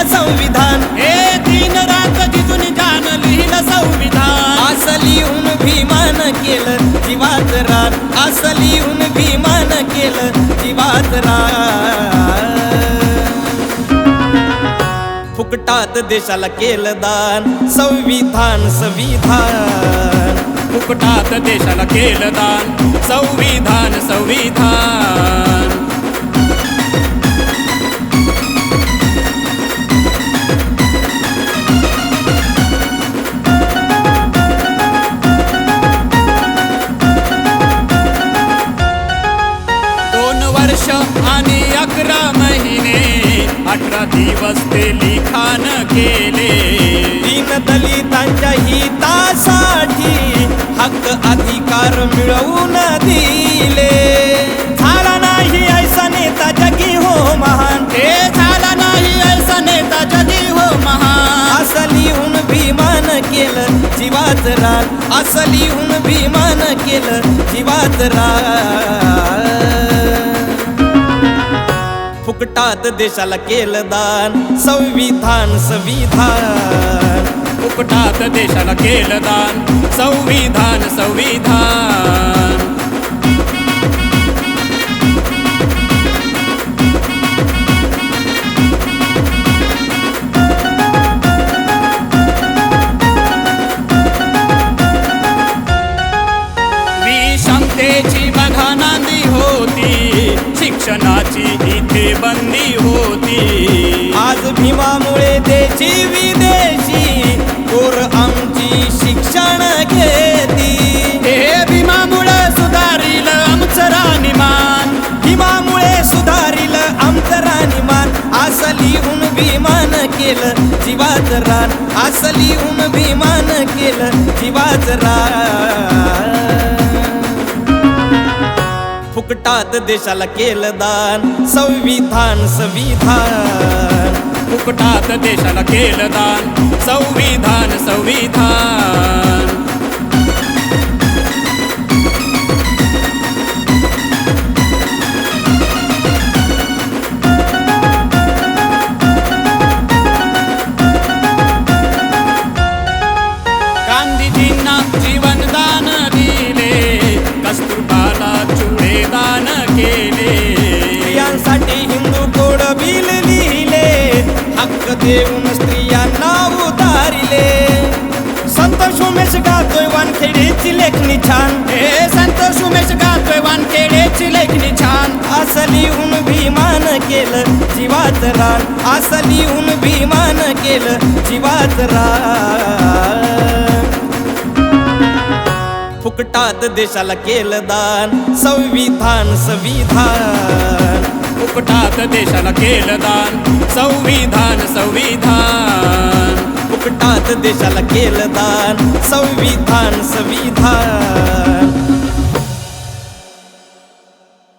लिहिलं संविधान. हे दिन रात जिजून जान लिहिलं संविधान. असं लिहून भीमान केलं जीवात रान. असं लिहून भीमान केलं जीवात रान. फुकटात देशाला केलं दान. संविधान संविधान. फुकटात देशाला केलं दान. संविधान संविधान. अकरा महिने अठरा दिवस ते लिखाण केले. दीन दलितांच्या हितासाठी हक्क अधिकार मिळवून दिले. झाला नाही ऐसा नेता जगी हो महान. हे झाला नाही ऐसा नेता जगी हो महान. असं लिहून भीमान केलं जीवात रान. असं लिहून भीमान केलं जीवात रान. फुकटात देशाला केलं दान संविधान संविधान. उपटात देशाला केलं दान संविधान संविधान. होती. आज भीमामुळे देशी विदेशी पोर आमची शिक्षण घेती. हे भीमामुळे सुधारील आमचं राणीमान भीमामुळे सुधारिल आमचं राणीमान असं लिहून भीमान केलं जीवात रान. असं लिहून भीमान केलं जीवात रान. फुकटात देशाला केलं दान संविधान संविधान. फुकटात देशाला केलं दान संविधान संविधान. देऊन स्त्रियांना उतारिले. संत सुमेश गातोय वानखेडेची लेखणी छान. हे संत सुमेश गातोय वानखेडेची लेखणी छान. असं लिहून भीमान केलं जीवात रान. असं लिहून भीमान केलं जीवात रान. फुकटात देशाला केलं दान. संविधान संविधान. फुकटात देशाला केलं दान संविधान संविधान. फुकटात देशाला केलं दान संविधान संविधान.